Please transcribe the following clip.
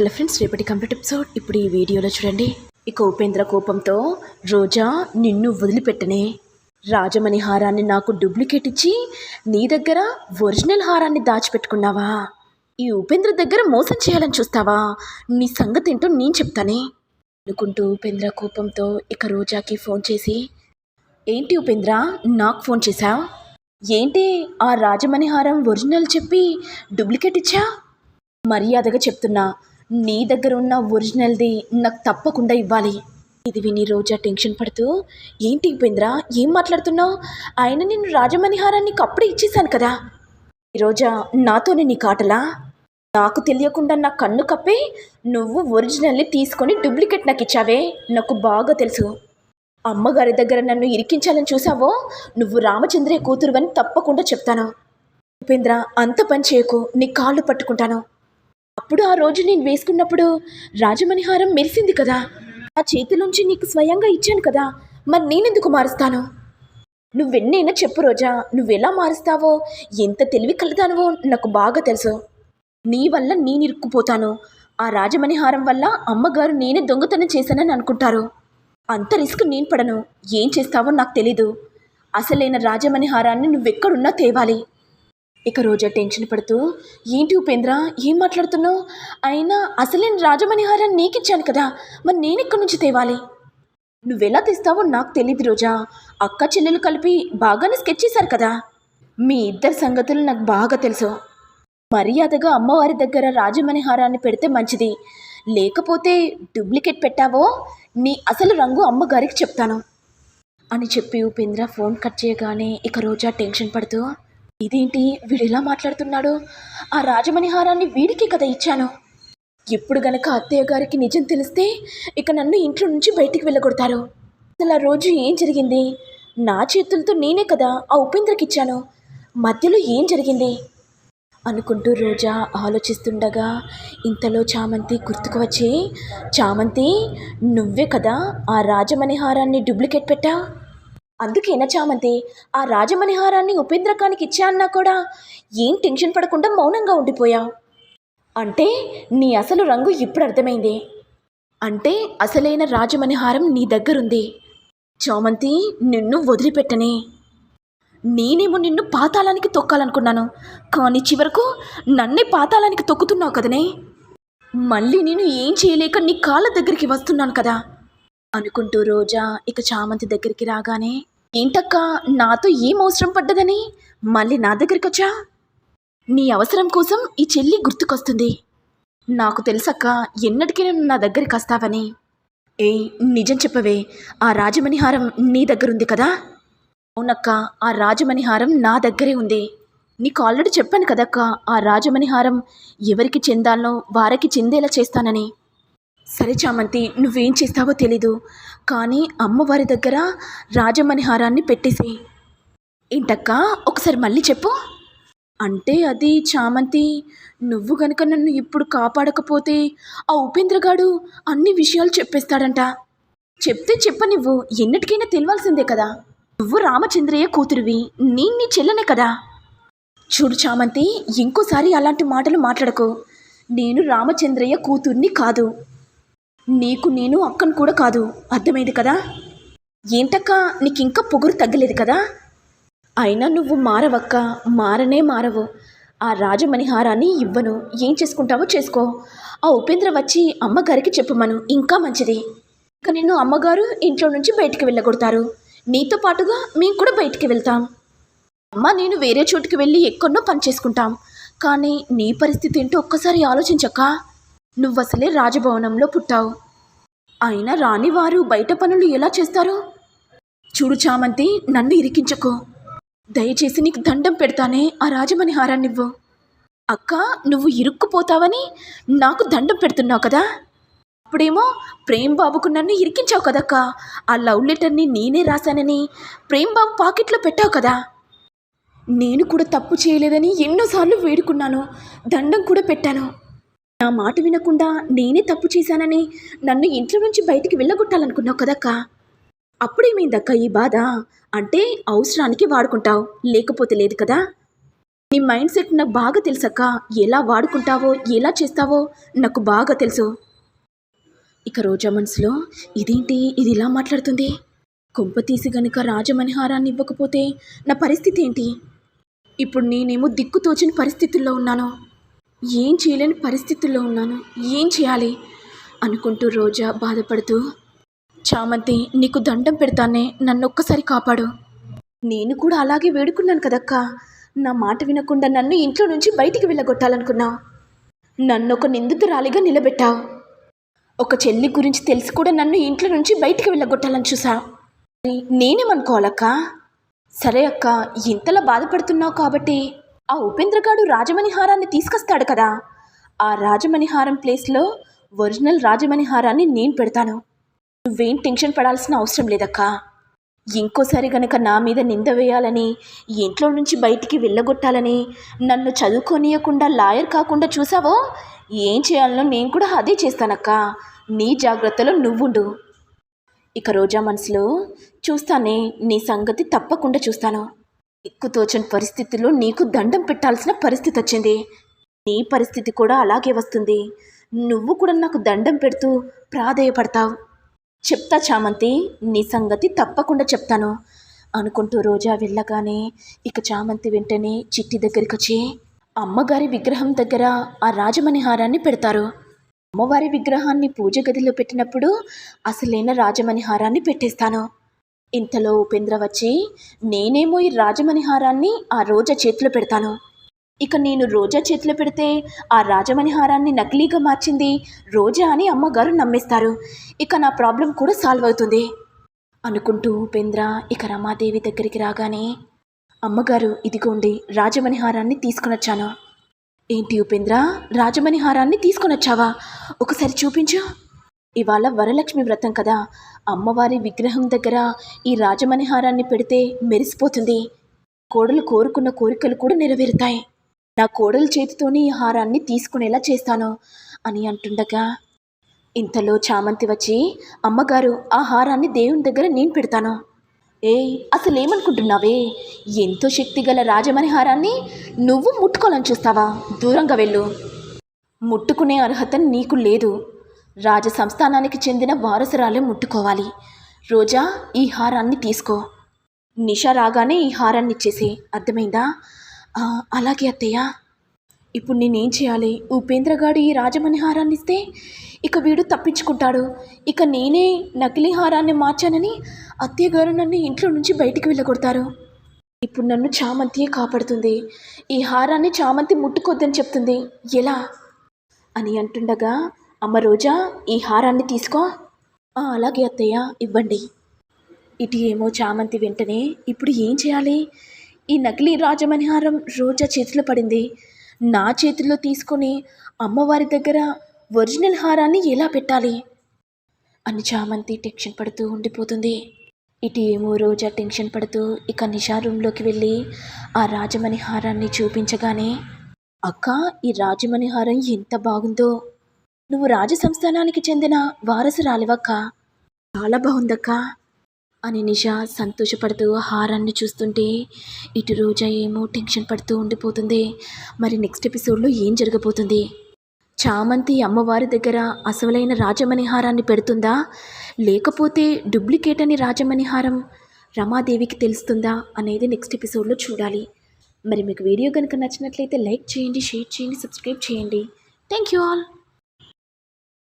Hello friends రేపటి complete episode. ఇప్పుడు ఈ వీడియోలో చూడండి. ఇక ఉపేంద్ర కోపంతో రోజా నిన్ను వదిలిపెట్టనే. రాజమణి హారాన్ని నాకు డూప్లికేట్ ఇచ్చి నీ దగ్గర ఒరిజినల్ హారాన్ని దాచిపెట్టుకున్నావా? ఈ ఉపేంద్ర దగ్గర మోసం చేయాలని చూస్తావా? నీ సంగతి ఏంటో నేను చెప్తానే. అనుకుంటూ ఉపేంద్ర కోపంతో ఇక రోజాకి ఫోన్ చేసి ఏంటి ఉపేంద్ర నాకు ఫోన్ చేశావు ఏంటి ఆ రాజమణి హారం ఒరిజినల్ చెప్పి డూప్లికేట్ ఇచ్చా? మర్యాదగా చెప్తున్నా. నీ దగ్గర ఉన్న ఒరిజినల్ది నాకు తప్పకుండా ఇవ్వాలి. ఇది విని రోజా టెన్షన్ పడుతూ ఏంటి ఉపేంద్ర? ఏం మాట్లాడుతున్నావు? ఆయన నేను రాజమణిహారాన్ని అప్పుడే ఇచ్చేసాను కదా. ఈ రోజా నాతోనే నీ కాటలా నాకు తెలియకుండా నా కన్ను కప్పి నువ్వు ఒరిజినల్ని తీసుకొని డూప్లికేట్ నాకు ఇచ్చావే. నాకు బాగా తెలుసు. అమ్మగారి దగ్గర నన్ను ఇరికించాలని చూసావో నువ్వు రామచంద్రయ్య కూతురువని తప్పకుండా చెప్తాను. ఉపేంద్ర అంత పని చేయకు. నీ కాళ్ళు పట్టుకుంటాను. అప్పుడు ఆ రోజు నేను వేసుకున్నప్పుడు రాజమణిహారం మెరిసింది కదా. ఆ చేతిలోంచి నీకు స్వయంగా ఇచ్చాను కదా. మరి నేనెందుకు మారుస్తాను? నువ్వెన్నైనా చెప్పు రోజా నువ్వెలా మారుస్తావో? ఎంత తెలివి కలదానవో నాకు బాగా తెలుసు. నీ వల్ల నేను ఇరుక్కుపోతాను. ఆ రాజమణిహారం వల్ల అమ్మగారు నేనే దొంగతనం చేశానని అనుకుంటారు. అంత రిస్క్ నేను పడను. ఏం చేస్తావో నాకు తెలీదు. అసలైన రాజమణిహారాన్ని నువ్వెక్కడున్నా తేవాలి. ఇక రోజా టెన్షన్ పడుతూ ఏంటి ఉపేంద్ర ఏం మాట్లాడుతున్నావు? అయినా అసలైన రాజమణిహారాన్ని నీకిచ్చాను కదా మరి నేను ఇక్కడి నుంచి తేవాలి? నువ్వెలా తెస్తావో నాకు తెలియదు రోజా. అక్క చెల్లెలు కలిపి బాగానే స్కెచ్ చేశారు కదా. మీ ఇద్దరి సంగతులు నాకు బాగా తెలుసు. మర్యాదగా అమ్మవారి దగ్గర రాజమణిహారాన్ని పెడితే మంచిది. లేకపోతే డూప్లికేట్ పెట్టావో నీ అసలు రంగు అమ్మగారికి చెప్తాను. అని చెప్పి ఉపేంద్ర ఫోన్ కట్ చేయగానే ఇక రోజా టెన్షన్ పడుతూ ఇదేంటి? వీడు ఇలా మాట్లాడుతున్నాడు? ఆ రాజమణిహారాన్ని వీడికి కదా ఇచ్చాను. ఇప్పుడు గనక అత్తయ్య గారికి నిజం తెలిస్తే ఇక నన్ను ఇంట్లో నుంచి బయటికి వెళ్ళగొడతారు. అసలు ఆ రోజు ఏం జరిగింది? నా చేతులతో నేనే కదా ఆ ఉపేంద్రకి ఇచ్చాను. మధ్యలో ఏం జరిగింది? అనుకుంటూ రోజా ఆలోచిస్తుండగా ఇంతలో చామంతి గుర్తుకు వచ్చి చామంతి నువ్వే కదా ఆ రాజమణిహారాన్ని డూప్లికేట్ పెట్టా అందుకేనా చామంతి ఆ రాజమణిహారాన్ని ఉపేంద్రకానికి ఇచ్చా అన్నా కూడా ఏం టెన్షన్ పడకుండా మౌనంగా ఉండిపోయావు? అంటే నీ అసలు రంగు ఇప్పుడు అర్థమైంది. అంటే అసలైన రాజమణిహారం నీ దగ్గరుంది. చామంతి నిన్ను వదిలిపెట్టనే. నేనేమో నిన్ను పాతాళానికి తొక్కాలనుకున్నాను. కానీ చివరకు నన్నే పాతాళానికి తొక్కుతున్నావు కదనే. మళ్ళీ నేను ఏం చేయలేక నీ కాళ్ళ దగ్గరికి వస్తున్నాను కదా. అనుకుంటూ రోజా ఇక చామంతి దగ్గరికి రాగానే ఏంటక్క నాతో ఏం అవసరం పడ్డదని? మళ్ళీ నా దగ్గరికి వచ్చా నీ అవసరం కోసం ఈ చెల్లి గుర్తుకొస్తుంది. నాకు తెలుసక్క ఎన్నటికీ నేను నా దగ్గరికి వస్తావని. ఏ నిజం చెప్పవే ఆ రాజమణిహారం నీ దగ్గరుంది కదా? అవునక్క ఆ రాజమణిహారం నా దగ్గరే ఉంది. నీకు ఆల్రెడీ చెప్పాను కదక్క ఆ రాజమణిహారం ఎవరికి చెందాలనో వారికి చెందేలా చేస్తానని. సరే చామంతి నువ్వేం చేస్తావో తెలీదు. కానీ అమ్మవారి దగ్గర రాజమణిహారాన్ని పెట్టేసి. ఏంటక్క ఒకసారి మళ్ళీ చెప్పు. అంటే అది చామంతి నువ్వు గనుక నన్ను ఇప్పుడు కాపాడకపోతే ఆ ఉపేంద్రగాడు అన్ని విషయాలు చెప్పేస్తాడంట. చెప్తే చెప్ప నువ్వు ఎన్నటికైనా తెలియాల్సిందే కదా. నువ్వు రామచంద్రయ్య కూతురివి నీ నీ చెల్లనే కదా. చూడు చామంతి ఇంకోసారి అలాంటి మాటలు మాట్లాడకు. నేను రామచంద్రయ్య కూతుర్ని కాదు. నీకు నేను అక్కను కూడా కాదు. అర్థమైంది కదా? ఏంటక్క నీకు ఇంకా పొగురు తగ్గలేదు కదా? అయినా నువ్వు మారవక్క మారనే మారవు. ఆ రాజమణిహారాన్ని ఇవ్వను. ఏం చేసుకుంటావో చేసుకో. ఆ ఉపేంద్ర వచ్చి అమ్మగారికి చెప్పమను. ఇంకా మంచిది. ఇక నిన్ను అమ్మగారు ఇంట్లో నుంచి బయటికి వెళ్ళగొడతారు. నీతో పాటుగా మేము కూడా బయటికి వెళ్తాం. అమ్మ నేను వేరే చోటుకి వెళ్ళి ఎక్కడో పని చేసుకుంటాం. కానీ నీ పరిస్థితి ఏంటో ఒక్కసారి ఆలోచించక్క. నువ్వు అసలే రాజభవనంలో పుట్టావు. అయినా రానివారు బయట పనులు ఎలా చేస్తారు? చూడు చామంతి నన్ను ఇరికించకు. దయచేసి నీకు దండం పెడతానే ఆ రాజమణి హారాన్నివ్వు అక్క నువ్వు ఇరుక్కుపోతావని నాకు దండం పెడుతున్నావు కదా? అప్పుడేమో ప్రేమ్ బాబుకు నన్ను ఇరికించావు కదక్క. ఆ లవ్ లెటర్ని నేనే రాశానని ప్రేమ్ బాబు పాకెట్లో పెట్టావు కదా? నేను కూడా తప్పు చేయలేదని ఎన్నోసార్లు వేడుకున్నాను. దండం కూడా పెట్టాను. నా మాట వినకుండా నేనే తప్పు చేశానని నన్ను ఇంట్లో నుంచి బయటికి వెళ్ళగొట్టాలనుకున్నావు కదక్క? అప్పుడేమైందక్క ఈ బాధ? అంటే అవసరానికి వాడుకుంటావు లేకపోతే లేదు కదా? నీ మైండ్ సెట్ నాకు బాగా తెలుసక్క. ఎలా వాడుకుంటావో ఎలా చేస్తావో నాకు బాగా తెలుసు. ఇక రోజా మనసులో ఇదేంటి? ఇది ఇలా మాట్లాడుతుంది? కొంప తీసి గనుక రాజమణిహారాన్ని ఇవ్వకపోతే నా పరిస్థితి ఏంటి? ఇప్పుడు నేనేమో దిక్కుతోచని పరిస్థితుల్లో ఉన్నాను. ఏం చేయలేని పరిస్థితుల్లో ఉన్నాను. ఏం చేయాలి? అనుకుంటూ రోజా బాధపడుతూ చామంతి నీకు దండం పెడతానే నన్ను ఒక్కసారి కాపాడు. నేను కూడా అలాగే వేడుకున్నాను కదక్క. నా మాట వినకుండా నన్ను ఇంట్లో నుంచి బయటికి వెళ్ళగొట్టాలనుకున్నావు. నన్ను ఒక నిందితురాలిగా నిలబెట్టావు. ఒక చెల్లి గురించి తెలిసి కూడా నన్ను ఇంట్లో నుంచి బయటికి వెళ్ళగొట్టాలని చూసా. మరి నేనేమనుకోవాలక్క? సరే అక్క ఇంతలా బాధపడుతున్నావు కాబట్టి ఆ ఉపేంద్రగాడు రాజమణిహారాన్ని తీసుకొస్తాడు కదా. ఆ రాజమణిహారం ప్లేస్లో ఒరిజినల్ రాజమణిహారాన్ని నేను పెడతాను. నువ్వేం టెన్షన్ పడాల్సిన అవసరం లేదక్కా. ఇంకోసారి గనక నా మీద నింద వేయాలని ఇంట్లో నుంచి బయటికి వెళ్ళగొట్టాలని నన్ను చదువుకోనియకుండా లాయర్ కాకుండా చూసావో? ఏం చేయాలనో నేను కూడా అదే చేస్తానక్క. నీ జాగ్రత్తలో నువ్వుండు. ఇక రోజా మనసులో చూస్తానే నీ సంగతి తప్పకుండా చూస్తాను. ఎక్కుతోచని పరిస్థితుల్లో నీకు దండం పెట్టాల్సిన పరిస్థితి వచ్చింది. నీ పరిస్థితి కూడా అలాగే వస్తుంది. నువ్వు కూడా నాకు దండం పెడుతూ ప్రాధేయపడతావు. చెప్తా చామంతి నీ సంగతి తప్పకుండా చెప్తాను. అనుకుంటూ రోజా వెళ్ళగానే ఇక చామంతి వెంటనే చిట్టి దగ్గరికి వచ్చి అమ్మగారి విగ్రహం దగ్గర ఆ రాజమణిహారాన్ని పెడతారు. అమ్మవారి విగ్రహాన్ని పూజ గదిలో పెట్టినప్పుడు అసలైన రాజమణిహారాన్ని పెట్టేస్తాను. ఇంతలో ఉపేంద్ర వచ్చి నేనేమో ఈ రాజమణిహారాన్ని ఆ రోజా చేతిలో పెడతాను. ఇక నేను రోజా చేతిలో పెడితే ఆ రాజమణిహారాన్ని నకిలీగా మార్చింది రోజా అని అమ్మగారు నమ్మేస్తారు. ఇక నా ప్రాబ్లం కూడా సాల్వ్ అవుతుంది. అనుకుంటూ ఉపేంద్ర ఇక రమాదేవి దగ్గరికి రాగానే అమ్మగారు ఇదిగోండి రాజమణిహారాన్ని తీసుకునొచ్చాను. ఏంటి ఉపేంద్ర రాజమణిహారాన్ని తీసుకునొచ్చావా? ఒకసారి చూపించు. ఇవాళ వరలక్ష్మి వ్రతం కదా. అమ్మవారి విగ్రహం దగ్గర ఈ రాజమణిహారాన్ని పెడితే మెరిసిపోతుంది. కోడలు కోరుకున్న కోరికలు కూడా నెరవేరుతాయి. నా కోడల చేతితోనే ఈ హారాన్ని తీసుకునేలా చేస్తాను అని అంటుండగా ఇంతలో చామంతి వచ్చి అమ్మగారు ఆ హారాన్ని దేవుని దగ్గర నేను పెడతాను. ఏయ్ అసలేమనుకుంటున్నావే? ఎంతో శక్తి గల రాజమణిహారాన్ని నువ్వు ముట్టుకోవాలని చూస్తావా? దూరంగా వెళ్ళు. ముట్టుకునే అర్హత నీకు లేదు. రాజ సంస్థానానికి చెందిన వారసురాలే ముట్టుకోవాలి. రోజా ఈ హారాన్ని తీసుకో. నిష రాగానే ఈ హారాన్ని ఇచ్చేసి అర్థమైందా? అలాగే అత్తయ్య. ఇప్పుడు నేనేం చేయాలి? ఉపేంద్రగాడు ఈ రాజమణి హారాన్ని ఇస్తే ఇక వీడు తప్పించుకుంటాడు. ఇక నేనే నకిలీ హారాన్ని మార్చానని అత్తయ్య గారు నన్ను ఇంట్లో నుంచి బయటికి వెళ్ళగొడతారు. ఇప్పుడు నన్ను చామంతియే కాపాడుతుంది. ఈ హారాన్ని చామంతి ముట్టుకోద్దని చెప్తుంది. ఎలా? అని అంటుండగా అమ్మ రోజా ఈ హారాన్ని తీసుకో. అలాగే అత్తయ్య ఇవ్వండి. ఇటు ఏమో చామంతి వెంటనే ఇప్పుడు ఏం చేయాలి? ఈ నకిలీ రాజమణిహారం రోజా చేతిలో పడింది. నా చేతిలో తీసుకొని అమ్మవారి దగ్గర ఒరిజినల్ హారాన్ని ఎలా పెట్టాలి? అని చామంతి టెన్షన్ పడుతూ ఉండిపోతుంది. ఇటు ఏమో రోజా టెన్షన్ పడుతూ ఇక నిషా రూమ్లోకి వెళ్ళి ఆ రాజమణి హారాన్ని చూపించగానే అక్క ఈ రాజమణి హారం ఎంత బాగుందో! నువ్వు రాజ సంస్థానానికి చెందిన వారసురాలివక్క? చాలా బాగుందక్క. అని నిషా సంతోషపడుతూ హారాన్ని చూస్తుంటే ఇటు రోజా ఏమో టెన్షన్ పడుతూ ఉండిపోతుంది. మరి నెక్స్ట్ ఎపిసోడ్లో ఏం జరగబోతుంది? చామంతి అమ్మవారి దగ్గర అసలైన రాజమణిహారాన్ని పెడుతుందా? లేకపోతే డూప్లికేట్ అని రాజమణిహారం రమాదేవికి తెలుస్తుందా అనేది నెక్స్ట్ ఎపిసోడ్లో చూడాలి. మరి మీకు వీడియో కనుక నచ్చినట్లయితే లైక్ చేయండి షేర్ చేయండి సబ్స్క్రైబ్ చేయండి. Thank you all.